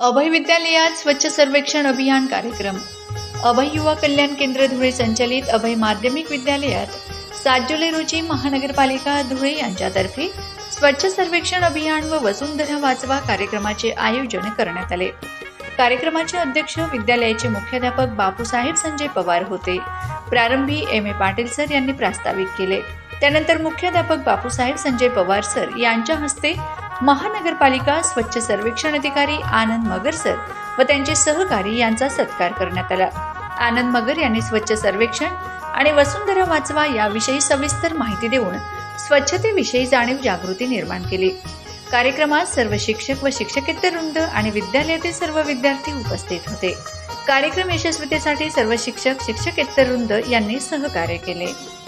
अभय विद्यालयात स्वच्छ सर्वेक्षण अभियान कार्यक्रम. अभय युवा कल्याण केंद्र धुळे संचलित अभय माध्यमिक विद्यालयात सात जुलै रोजी महानगरपालिका धुळे यांच्यातर्फे स्वच्छ सर्वेक्षण अभियान व वसुंधरा वाचवा कार्यक्रमाचे आयोजन करण्यात आले. कार्यक्रमाचे अध्यक्ष विद्यालयाचे मुख्याध्यापक बापूसाहेब संजय पवार होते. प्रारंभी एम ए पाटील सर यांनी प्रास्ताविक केले. त्यानंतर मुख्याध्यापक बापूसाहेब संजय पवार सर यांच्या हस्ते महानगरपालिका स्वच्छ सर्वेक्षण अधिकारी आनंद मगर सर व त्यांचे सहकारी यांचा सत्कार करण्यात आला. आनंद मगर यांनी स्वच्छ सर्वेक्षण आणि वसुंधरा वाचवा याविषयी सविस्तर माहिती देऊन स्वच्छतेविषयी जाणीव जागृती निर्माण केली. कार्यक्रमात सर्व शिक्षक व शिक्षकेतर वृंद आणि विद्यालयातील सर्व विद्यार्थी उपस्थित होते. कार्यक्रम यशस्वीतेसाठी सर्व शिक्षक शिक्षकेतर वृंद यांनी सहकार्य केले.